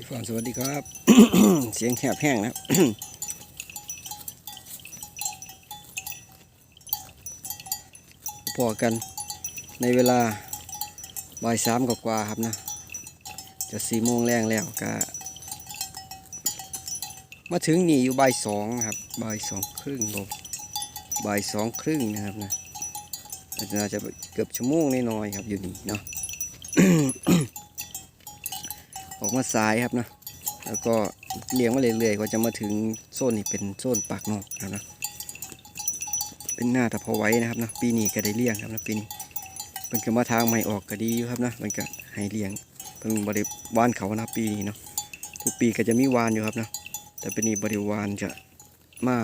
พี่ฟอนสวัสดีครับ เสียงแหบแห้งนะพอกันในเวลาบ่ายสามกว่าครับนะ จะสี่โมงแรงแล้วก็มาถึงนี่อยู่บ่ายสองครับบ่ายสองครึ่งผมบ่ายสองครึ่งนะครับนะน่าจะเกือบชั่วโมงน้อยๆครับอยู่นี่เนาะ ออกมาสายครับนะแล้วก็เลี้ยงมาเรื่อยๆก็จะมาถึงโซนนี้เป็นโซนปากนอกนะนะเป็นหน้าตะพอไว้นะครับนะปีนี้ก็ได้เลี้ยงครับนะปีนี้เป็นก็มาทางใหม่ออกก็ดีอยู่ครับนะมันก็ให้เลี้ยงเป็นบริวานเขานะปีนี้เนาะทุกปีก็จะมีวานอยู่ครับนะแต่ปีนี้บริวานจะมา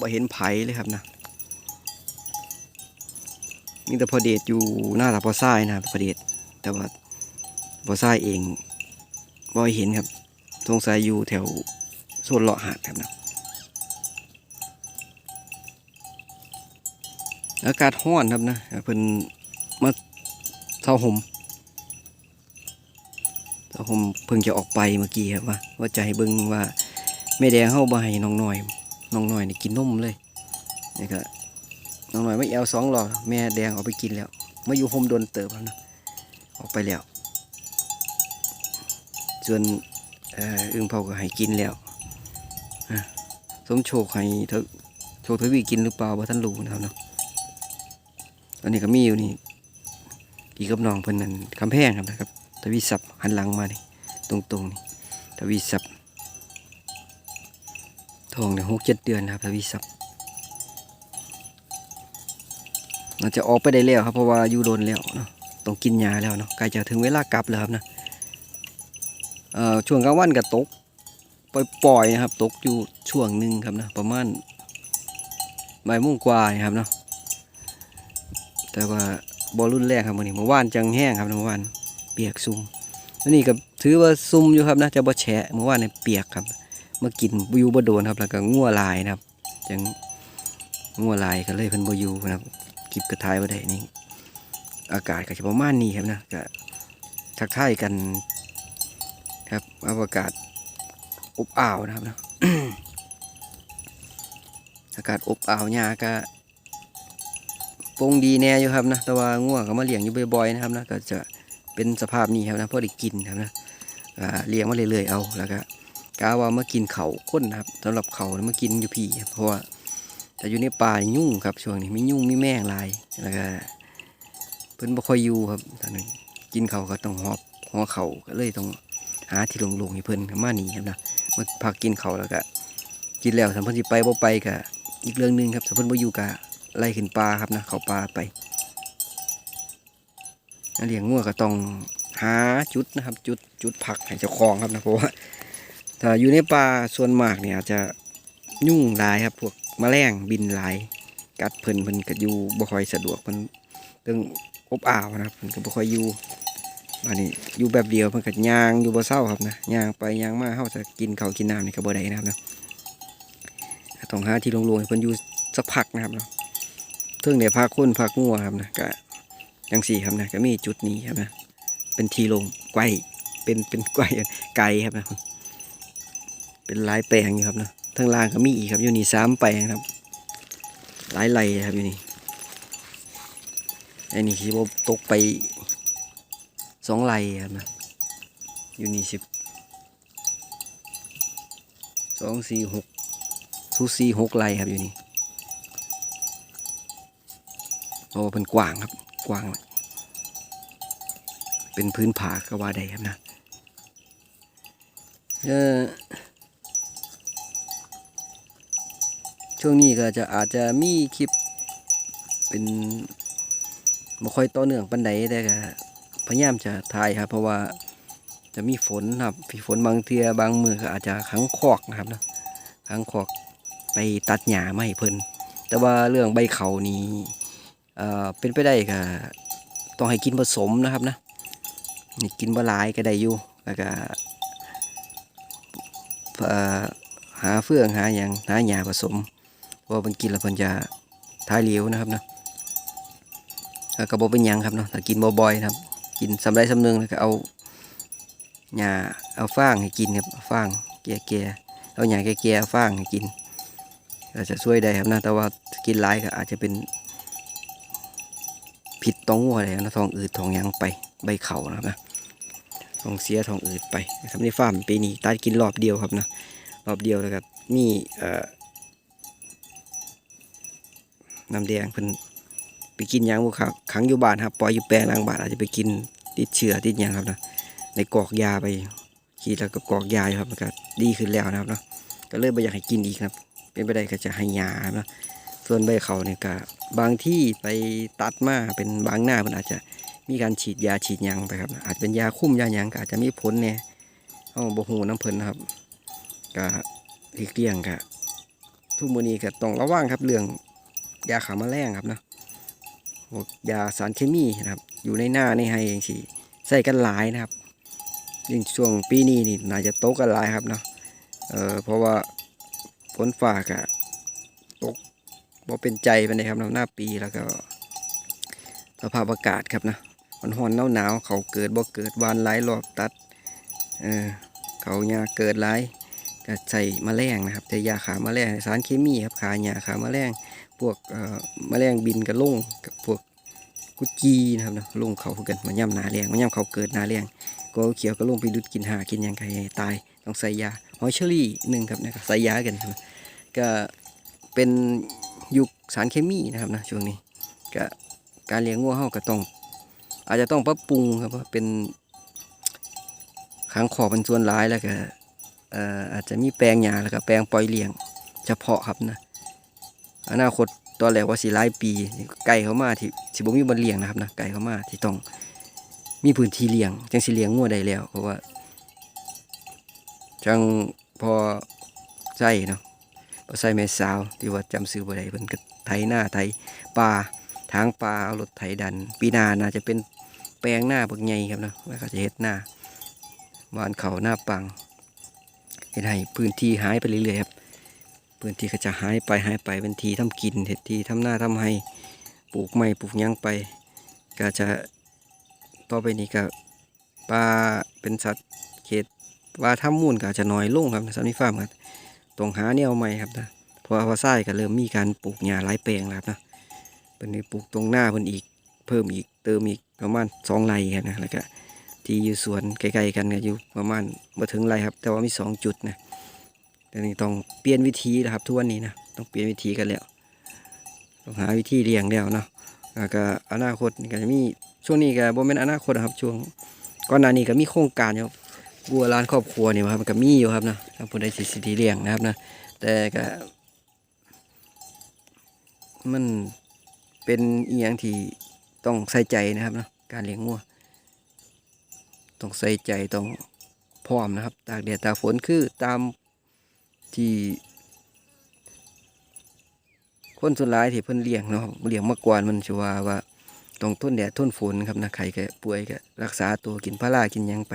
บ่เห็นไผเลยครับนะมีแต่พอเดชอยู่หน้าตะพอซ้ายนะพอเดชแต่ว่าพอซ้ายเอง บ่เห็นครับสงสัยอยู่แถวโซนเลาะหาดครับนะอากาศห้อนครับนะเพิ่นมาเท่าห่มเท่าห่มเพิ่งจะออกไปเมื่อกี้ครับว่าว่าจะให้เบิ่งว่าแม่แดงเฮาให้น้องหน้อยน้องหน้อยนี่กินนมเลยนี่ก็น้องหน้อยไม่เอาสองหลอดแม่แดงเอาไปกินแล้วมาอยู่ห่มโดนเติบครับนะออกไปแล้ว ส่วนเอ่ออึ่งเผาก็ให้กินแล้วอะสมโชคให้เธอโชคทวีกินหรือเปล่าบ่ท่านรู้นะครับเนาะตอนนี้ก็มีอยู่นี่พี่กับน้องเพิ่นนั่นคำแพงครับนะครับทวีศัพท์หันหลังมานี่ตรงๆนี่ทวีศัพท์ทองเนี่ยหกเจ็ดเดือนนะครับทวีศัพท์เราจะออกไปได้แล้วครับเพราะว่าอยู่โดนแล้วเนาะต้องกินยาแล้วเนาะใกล้จะถึงเวลากลับแล้วครับนะ ช่วงกลางวันก็ตกปล่อยๆนะครับ ตกอยู่ช่วงหนึ่งครับนะประมาณบ่ายโมงกว่านะครับเนาะแต่ว่าบอลรุ่นแรกครับมื่อนี้เมื่อวานจังแห้งครับเมื่อวานเปียกซุ่มวันนี้ก็ถือว่าซุ่มอยู่ครับนะจะบ่แฉะเมื่อวานในเปียกครับมากินวิวบ่โดนครับแล้วก็งัวลายนะครับจังงัวลายก็เลยเพิ่นบ่อยู่นะครับคลิปกระทายบ่ได้นี่อากาศก็สิประมาณนี้ครับนะก็ทักทายกัน ครับอากาศอบอ้าวนะครับนะอากาศอบอ้าวหญ้าก็ปงดีแน่อยู่ครับนะแต่ว่าง่วงก็มาเลี้ยงอยู่บ่อยๆนะครับนะก็จะเป็นสภาพนี้ครับนะพอได้กินครับนะเลี้ยงมาเรื่อยๆเอาแล้วก็กาว่ามากินเขาข้นนะครับสำหรับเขามากินอยู่พี่เพราะว่าแต่อยู่ในป่ายุ่งครับช่วงนี้มียุ่งมีแมงลายแล้วก็เพิ่นบ่ค่อยอยู่ครับตอนนั้กินเขาก็ต้องหอบหัวเขาก็เลยต้อง หาที่ลงๆให้เพิ่นมาหนีครับนะมาพักกินเขาแล้วก็กินแล้วถ้าเพิ่นสิไปบ่ไปก็อีกเรื่องหนึงครับถ้าเพิ่นบ่อยู่ก็ไล่ขึ้นปลาครับนะเขาปลาไปเลี้ยงงัวก็ต้องหาจุดนะครับ จุดจุดผักให้เจ้าของครับนะเพราะว่าถ้าอยู่ในป่าส่วนมากเนี่ยอาจจะยุ่งหลายครับ พวกแมลงบินหลาย กัดเพิ่นเพิ่นก็อยู่บ่ค่อยสะดวกเพิ่นเรื่องอบอ้าวนะครับเพิ่นก็บ่ค่อยอยู่ บ้านนี้อยู่แบบเดียวเพิ่นก็ย่างอยู่บ่เศร้าครับนะย่างไปย่างมาเฮาจะกินข้าวกินน้ำนี่ก็บ่ได้นะครับนะต้องหาที่โล่งๆให้เพิ่นอยู่สักพักนะครับเนาะเทิงเดี๋ยวพาคนพางัวครับนะก็จังสี่ครับนะก็มีจุดนี้ครับนะเป็นทีลงไกวเป็นเป็นไกวไก่ครับนะเป็นหลายแปลงอยู่ครับนะทางล่างก็มีอีกครับอยู่นี่สามแปลงครับหลายไรครับอยู่นี่ไอ้นี่คิดว่าตกไป สองไรครับนะอยู่นี่สิบสองสี่หกสูสี่หกไรครับอยู่นี่เพราเป็นกว้างครับกว้าง เป็นพื้นผาก็ว่าได้ครับนะเออช่วงนี้ก็จะอาจจะมีคลิปเป็นไม่ค่อยต่อเนื่องปันใดแต่ก็ พยายามจะถ่ายครับ เพราะว่าจะมีฝนครับมีฝนบางเทียบางมือก็อาจจะขังคอกนะครับนะขังคอกไปตัดหญ้าไม่เพิ่นแต่ว่าเรื่องใบเขานี้เอ่อเป็นไปได้ก็ต้องให้กินผสมนะครับนะนี่กินบะหลายก็ได้อยู่แล้วก็หาเฟื่องหาอย่างหาหญ้าผสมพราะว่ามันกินแล้วมันจะท้ายเหลวนะครับนะแล้วก็บ่เป็นยังครับเนาะถ้ากินบ่บ่อยๆนะครับ กินสำไรสำนึงแล้วก็เอาหญ้าเอาฟางให้กินครับเอาฟางเกลี่ยเอาหญ้าเกลี่ยๆเอาฟางให้กินก็จะช่วยได้ครับนะแต่ว่ากินหลายก็อาจจะเป็นผิดต้องวัวเลยนะทองอืดทองยังไปใบเข่านะครับนะทองเสียทองอืดไปนะครับในฟาร์มปีนี้ตัดกินรอบเดียวครับนะรอบเดียวแล้วก็มีเอ่อน้ำแดงเพิ่นไปกินยางบุครับ ขังอยู่บ้านครับปล่อยอยู่แปลงหลังบ้านอาจจะไปกินติดเชื้อติดยังครับนะในกรอกยาไปขีดแล้วก็กรอกยาอยู่ครับมันก็ดีขึ้นแล้วนะครับเนาะก็เลยไม่อยากให้กินอีกครับ เป็นไปได้ก็จะให้ยาครับเนาะส่วนใบเขาเนี่ยก็บางที่ไปตัดมาเป็นบางหน้ามันอาจจะมีการฉีดยาฉีดยังไปครับ อาจจะเป็นยาคุ้มยาหยังก็อาจจะมีผลเนี่ยเอาบหูน้ำเพลินนะครับก็หลีกเลี่ยงก็ทุกมือนี้ก็ต้องระวังครับเรื่องยาขาแมลงครับเนาะ ยาสารเคมีนะครับ อยู่ในหน้าในไฮเองสิใส่กันหลายนะครับยิ่งช่วงปีนี้นี่น่าจะโตกันหลายครับเนาะเออเพราะว่าฝนฟ้าก็ตกบ่เป็นใจไปเลยครับหน้าปีแล้วก็สภาพอากาศครับนะมันร้อนหนาวหนาวๆเขาเกิดบ่เกิดวานหลายรอบตัดเออเขาหญ้าเกิดหลายก็ใส่มแมลงนะครับแต่ยาขาแมลงสารเคมีครับขาหญ้าขาแมลง พวกแมลงบินกระลงกับพวกกุจีนะครับนะลงเขากันมันย่ำหนาแรงมันย่ำเขาเกิดหนาแรงก็เขียวก็ลงไปดุดกินหากินยังไงตายต้องใส่ยาหอยเชอรี่หนึ่งครับนะครับใส่ยากันครับก็เป็นยุคสารเคมีนะครับนะช่วงนี้ก็การเลี้ยงงัวเฮาก็ต้อง อาจจะต้องปรับปรุงครับว่าเป็นขังขอบเป็นส่วนร้ายแล้วก็อาจจะมีแปลงหญ้าแล้วก็แปลงปล่อยเลี้ยง เฉพาะครับนะ อนาคตตอนแรกว่าสิหลายปีไก่เขามาที่สิบ่มีบนเลี้ยงนะครับนะไก่เขามาที่ต้องมีพื้นที่เลี้ยงจังสิเลี้ยงงัวได้แล้ว เพราะว่า จังพอใส่เนาะพอใส่แม่สาวที่ว่าจำซื้อบ่ได้เพิ่นก็ไถหน้าไถปลาทางปลาเอารถไถดัน ปีหน้าน่าจะเป็นแปลงหน้าบักใหญ่ครับเนาะแล้วก็จะเฮ็ดหน้าบ้านเขาหน้าปังเฮ็ดให้พื้นที่หายไปเรื่อยๆครับ พื้นที่ก็จะหายไปหายไปเป็นที่ทำกินเฮ็ดที่ทำหน้าทำให้ปลูกไม้ปลูกยังไป ก็จะต่อไปนี้ก็ปลาเป็นสัตว์เขตว่าถ้ามูลก็จะน้อยลงครับสำนักฟาร์มครับต้องหาแนวใหม่ครับนะเพราะว่าพอไส้ก็เริ่มมีการปลูกหญ้าหลายแปลงแล้วนะเป็นปลูกตรงหน้าเพิ่นอีกเพิ่มอีกเติมอีกประมาณสองไร่ครับนะแล้วก็ที่อยู่สวนใกล้ๆกันก็อยู่ประมาณมาถึงไร่ครับ แต่ว่ามีสองจุดนะ แต่นี่ต้องเปลี่ยนวิธีแล้วครับทุกวันนี้นะต้องเปลี่ยนวิธีกันแล้วต้องหาวิธีเลี้ยงแล้วเนาะแล้วก็อนาคตก็จะมีช่วงนี้ก็บ่แม่นอนาคตนะครับช่วงก่อนหน้านี้ก็มีโครงการอยู่บัวร้านครอบครัวนี่ครับมันก็มีอยู่ครับนะถ้าผู้ใดสิสิดีเลี้ยงนะครับนะแต่ก็มันเป็นอีหยังที่ต้องใส่ใจนะครับนะการเลี้ยงงัวต้องใส่ใจต้องพร้อมนะครับ ตากแดดตากฝนคือตาม ที่ คนส่วนร้ายที่เพิ่นเลี้ยงเนาะเลี้ยงมาก่อนมันชัวว่าต้องทนแดดทนฝนครับนะใครก็ป่วยก็รักษาตัวกินพารากินยังไป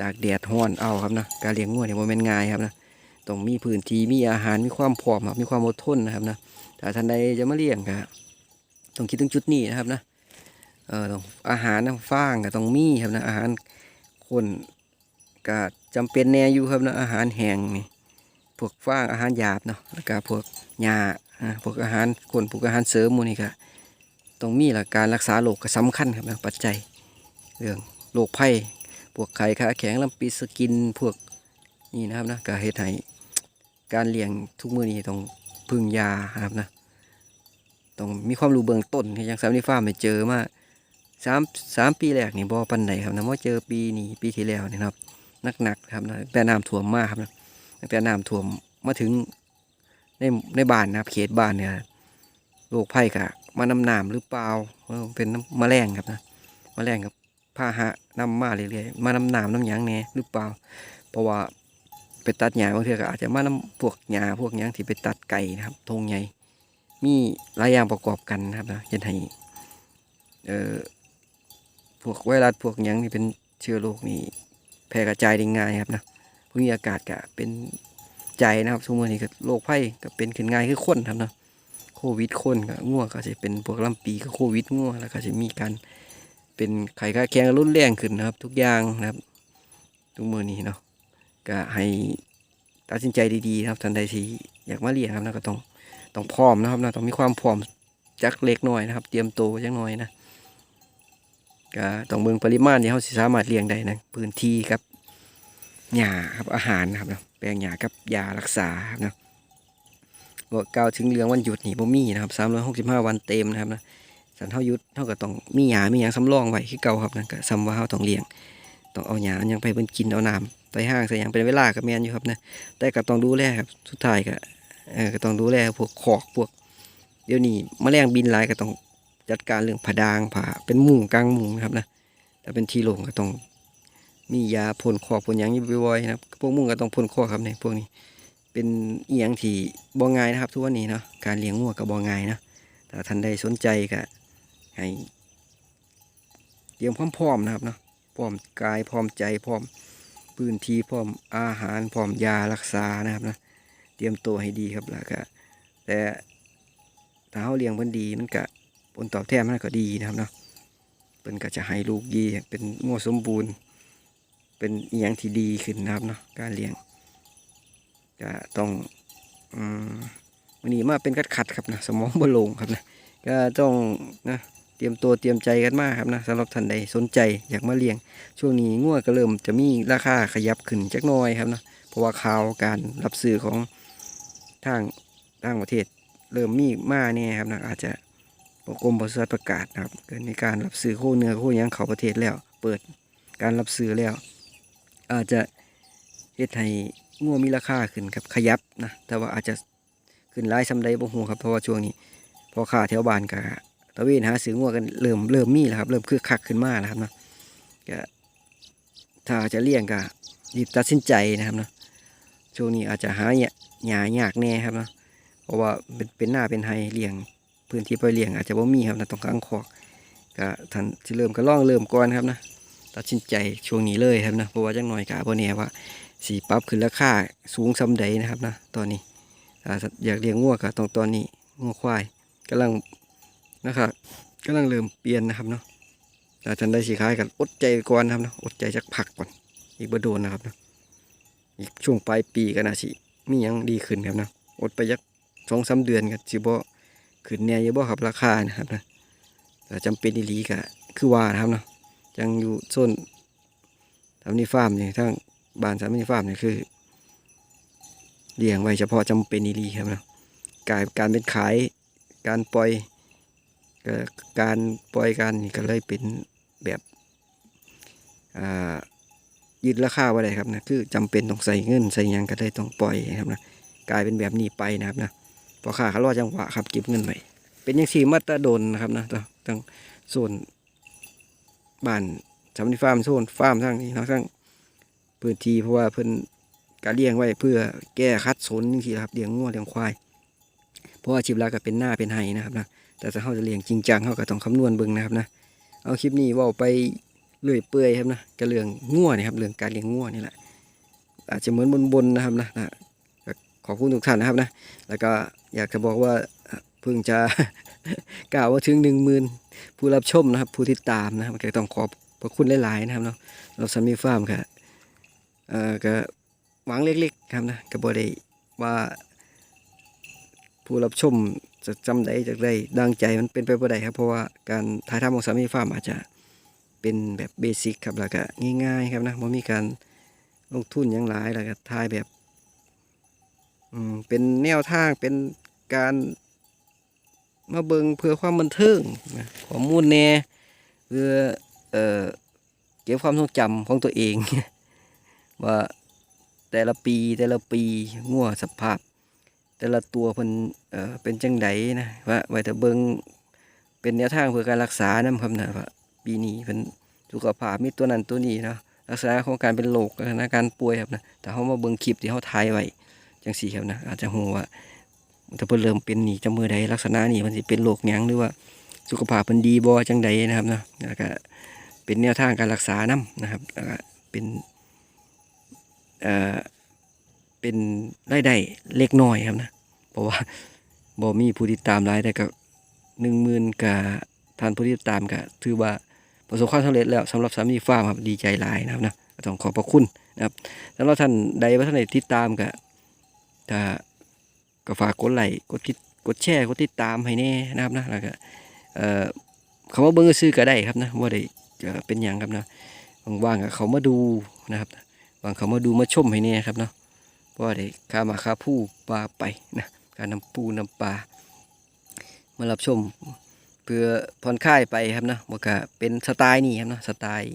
ตากแดดห้อนเอาครับนะการเลี้ยงงัวเนี่ยมันเป็นง่ายครับนะต้องมีพื้นที่มีอาหารมีความพร้อมครับมีความอดทนนะครับนะถ้าท่านใดจะมาเลี้ยงก็ต้องคิดถึงจุดนี้นะครับนะเออต้องอาหารนะฟางก็ต้องมีครับนะอาหารคนก็จำเป็นแน่อยู่ครับนะอาหารแห้งนี่ พวกฟางอาหารหยาบเนาะแล้วก็พวกหญ้าพวกอาหารคนพวกอาหารเสริมมูนี่ก็ต้องมีหลักการรักษาโรคก็สำคัญครับนะปัจจัยเรื่องโรคภัยพวกไข่ขาแข็งลำปีสกินพวกนี่นะครับนะก็เฮ็ดให้การเลี้ยงทุกมือนี้ต้องพึ่งยาครับนะต้องมีความรู้เบื้องต้นอย่างสามนิฟ้าร์มไปเจอมาสามสามปีแรกนี่บ่ปันไหนครับนะมาเจอปีนี้ปีที่แล้วนี่ครับหนักๆครับนะแต่น้ำท่วมมากครับนะ ตั้งแต่น้ำท่วมมาถึงในในบ้านนะครับเขตบ้านเนี่ยโรคภัยกะมาน้ำน้ำหรือเปล่าเป็นน้ำแมลงครับนะมแมลงกับพาหะน้ำมาเรื่อยๆมาน้ำน้ำน้ำหยังแหน่หรือเปล่า เพราะว่าไปตัดหญ้าบางทื่อก็อาจจะมาน้ำพวกหญ้าพวกหยังที่ไปตัดไก่นะครับธงใหญ่มีหลายอย่างประกอบกันนะครับนะเห็นให้เอ่อพวกไวรัสพวกหยังที่เป็นเชื้อโรคนี่แพร่กระจายได้ง่ายครับนะ พวกนี้อากาศก็เป็นใจนะครับช่วงนี้ก็โรคไข้ก็เป็นขึ้นง่ายคือคนครับเนาะโควิดคนก็ง่วงก็จะเป็นพวกลำปีก็โควิดง่วงแล้วก็จะมีการเป็นไข่ข้าแข็งรุนแรงขึ้นนะครับ ทุกอย่างนะครับ ทุกมือนี้เนาะก็ให้ตัดสินใจดีๆนะครับทันใดที่อยากมาเลี้ยงครับนะก็ต้องต้องพร้อมนะครับนะต้องมีความพร้อมจักเล็กน้อยนะครับ เตรียมโตจักหน่อยนะก็ต้องเบิ่งปริมาณที่เขาสิสามารถเลี้ยงได้นะพื้นที่ครับ หญ้าครับอาหารนะครับนะแปลงหญ้ากับยารักษาครับนะก็กล่าวถึงเรื่องวันหยุดนี่บ่มีนะครับ365วันเต็มนะครับนะสันเท่ายุดเท่ากับต้องมีหญ้ามีหยังสำรองไว้คือเก่าครับนะก็ซ้ำว่าเฮาต้องเลี้ยง ต้องเอาหยาอันยังไปเพิ่นกินเอาน้ำไปห้างใส่หยังเป็นเวลาก็แม่นอยู่ครับนะแต่ก็ต้องดูแลครับสุดท้ายก็เออก็ต้องดูแลพวกขอกพวก เดี๋ยวนี้แมลงบินหลายก็ต้องจัดการเรื่องผดางผาเป็นมุงกลางมุงนะครับนะถ้าเป็นที่โล่งก็ต้อง มียาพ่นคอกพ่นหยังอยู่บ่อยๆนะครับ พวกมุงก็ต้องพ่นคอกครับในพวกนี้ เป็นเอียงที่บ่ง่ายนะครับ ทุกวันนี้เนาะการเลี้ยงงัวก็บ่ง่ายนะถ้าท่านใดสนใจก็ให้เตรียมพร้อมๆนะครับเนาะพร้อมกายพร้อมใจพร้อมพื้นที่พร้อมอาหารพร้อมยารักษานะครับนะเตรียมตัวให้ดีครับแล้วก็แต่ถ้าเขาเลี้ยงเพิ่นดีมันก็ผลตอบแทนมันก็ดีนะครับเนาะเพิ่นก็จะให้ลูกดีเป็นงัวสมบูรณ์ เป็นอย่างที่ดีขึ้นนะครับเนาะการเลี้ยงก็ต้องอวันนี้มาเป็นคัดขัดครับนะสมองบโลงครับนะก็ต้องนะเตรียมตัวเตรียมใจกันมากครับนะสำหรับท่านใดสนใจอยากมาเลี้ยง ช่วงนี้งัวก็เริ่มจะมีราคาขยับขึ้นจักน้อยครับนะเพราะว่าข่าวการรับซื้อของทางต่างประเทศเริ่มมีมาแน่ครับนะอาจจะกรมปศุสัตว์ประกาศนะครับเกิดในการรับซื้อโคเนื้อโคยังเขาประเทศแล้ว เปิดการรับซื้อแล้ว อาจจะเฮ็ดให้งัวมีราคาขึ้นครับขยับนะแต่ว่าอาจจะขึ้นหลายซำใดบ่ฮู้ครับเพราะว่าช่วงนี้พอค้าแถวบ้านก็ตะเวนหาซื้องัวกันเริ่มเริ่มมีแล้วครับ เริ่มคึกคักขึ้นมาแล้วครับเนาะก็ถ้าจะเลี้ยงก็รีบตัดสินใจนะครับเนาะช่วงนี้อาจจะหาเนี่ยหยายากแน่ครับเนาะเพราะว่าเป็นเป็นหน้าเป็นไฮเลี้ยงพื้นที่ไปเลี้ยงอาจจะบ่มีครับนะต้องกางคอกก็ท่านที่เริ่มก็ล่องเริ่มก่อนครับนะ ตัดสินใจช่วงนี้เลยครับนะเพราะว่าจังหน่อยกะบ่แน่ว่าสีปรับขึ้นราคาสูงซำใดนะครับนะตอนนี้อยากเลี้ยงงัวก็ต้องตอนนี้งัวควายกำลังนะครับกำลังเริ่มเปลี่ยนนะครับเนาะแต่ท่านได้สีขายกันอดใจก่อนนะครับเนาะอดใจจักผักก่อนอีกบ่โดนนะครับเนาะอีกช่วงปลายปีก็น่าสิมียังดีขึ้นครับเนาะอดไปยักสองสามเดือนกันสิบ่ขึ้นแน่ยังบ่ครับราคานะครับนะแต่จำเป็นอีหลีก็คือว่านะครับเนาะ ยังอยู่โซนทำนี่ฟาร์มนี่ทั้งบ้านสามนี่ฟาร์มนี่คือเลี้ยงไว้เฉพาะจำเป็นอีหลีครับนะการการเป็นขายการปล่อยการปล่อยกันก็เลยเป็นแบบยืดราคาไว้เลยครับนะคือจำเป็นต้องใส่เงินใส่ยังก็เลยต้องปล่อยนะครับนะกลายเป็นแบบนี้ไปนะครับนะพอค่าเขารอจังหวะครับเก็บเงินไว้เป็นยังสีมาตรดนนะครับนะต้องต้องโซน บ้านจำนิฟาร์มโซนฟาร์มทั้งนี้เนาะทั้งพื้นที่เพราะว่าเพิ่นการเลี้ยงไว้เพื่อแก้คัดสนนี่สิครับเลี้ยงงัวเลี้ยงควาย เพราะว่าอาชีพหลักก็เป็นหน้าเป็นไห้นะครับนะแต่ถ้าเขาจะเลี้ยงจริงจังเขาก็ต้องคำนวณเบิ่งนะครับนะเอาคลิปนี้ว่าไปเรื่อยเปื่อยครับนะกับเรื่องง่วนี่ครับเรื่องการเลี้ยงง่วนี่แหละอาจจะเหมือนบนๆนะครับนะขอบคุณทุกท่านนะครับนะแล้วก็อยากจะบอกว่า เพิ่งจะกล่าวว่าถึงหนึ่งหมื่นผู้รับชมนะครับ ผู้ติดตามนะครับก็ต้องขอบพระคุณหลายๆนะครับเนาะเราซัมมี่ฟาร์มค่ะเอ่อก็หวังเล็กๆครับนะก็บ่ได้ว่าผู้รับชมจะจำได้จากได้ดังใจมันเป็นไปบ่ได้ครับ เพราะว่าการถ่ายทำของสามีฟาร์มอาจจะเป็นแบบเบสิกครับแล้วก็ง่ายๆครับนะไม่มีการลงทุนหยังหลายแล้วก็ถ่ายแบบ อืมเป็นแนวทางเป็นการ มาเบิงเพื่อความบันเทิงนะข้อมูลแน่เพื่อเอ่อเก็บความทรงจำของตัวเอง ว่าแต่ละปีแต่ละปีงัวสภาพ แต่ละตัวเพิ่นเอ่อเป็นจังไดนะว่าไว้แต่เบิงเป็นแนวทางเพื่อการรักษานำครับนะว่าปีนี้เพิ่นสุขภาพมีตัวนั้นตัวนี้เนาะลักษณะของการเป็นโรคลักษณะการป่วยครับนะแต่เฮามาเบิงคลิปที่เฮาถ่ายไว้จังซี่ครับนะอาจจะฮู้ว่า ถ้าเพิ่นเริ่มเป็นนี่จะมือใดลักษณะนี้เพิ่นสิเป็นโรคหยังหรือว่าสุขภาพเพิ่นดีบ่จังใดนะครับนะแล้วก็เป็นแนวทางการรักษานํนะครับแล้วก็เป็นเอ่อเป็นรายได้เล็กน้อยครับนะเพราะว่าบ่มีผู้ติดตามหลายแต่ก็หนึ่งหมื่นกับท่านผู้ติดตามก็ถือว่าประสบความสำเร็จแล้วสำหรับสามีฟ้ามครับดีใจหลายนะครับนะต้องขอบพระคุณนะครับแล้วท่านใดว่าท่านใดติดตามก็ถ้า ก็ฝากกดไลค์กดติดกดแชร์กดติดตามให้แน่นะครับนะแล้วก็เอ่อเขามาเบิ่งซื้อก็ได้ครับนะว่าได้เป็นหยังครับนะว่างๆเขามาดูนะครับว่างเขามาดูมาชมให้แน่ครับเนาะว่าได้ค่ามาค่าผู้ปลาไปนะการนำปูนำปลามารับชมเพื่อผ่อนคลายไปครับนะมันก็เป็นสไตล์นี่ครับนะสไตล์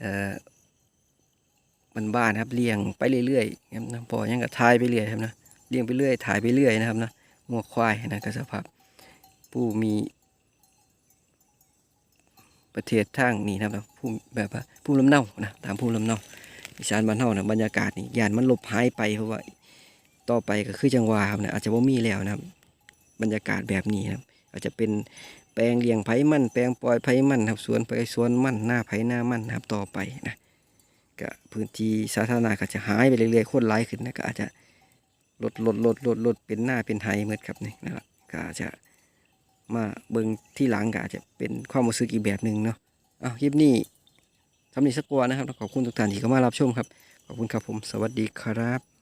เอ่อบ้านๆครับเลี้ยงไปเรื่อยๆครับนะพอยังก็ทายไปเรื่อยครับนะ เลี้ยงไปเรื่อย ถ่ายไปเรื่อยนะครับนะงัวควายนะก็สภาพผู้มี ประเทศทางนี่นะครับผู้แบบว่าผู้ลำเนานะตามผู้ลำเนาอีสานบ้านเฮานะบรรยากาศนี่ยานมันหลบหายไปเพราะว่าต่อไปก็คือจังหวะครับนะอาจจะบ่มีแล้วนะครับ บรรยากาศแบบนี้นะครับ อาจจะเป็นแปลงเลี้ยงไผ่มันแปลงปล่อยไผ่มันครับสวนไปสวนมันหน้าไผ่หน้ามันนะครับต่อไปนะก็พื้นที่สาธารณะก็จะหายไปเรื่อยๆคนหลายขึ้นนะก็อาจจะ ลดลดลดลดลดเป็นหน้าเป็นไฮเมือครับนี่นะครับก็จจะมาเบิ่งที่หลังก็อาจจะเป็นความรู้สึกอีกแบบหนึ่งเนาะอ้าวคลิปนี้ทำนี้สักกว่านะครับขอบคุณทุกท่านที่เข้ามารับชมครับ ขอบคุณครับผม สวัสดีครับ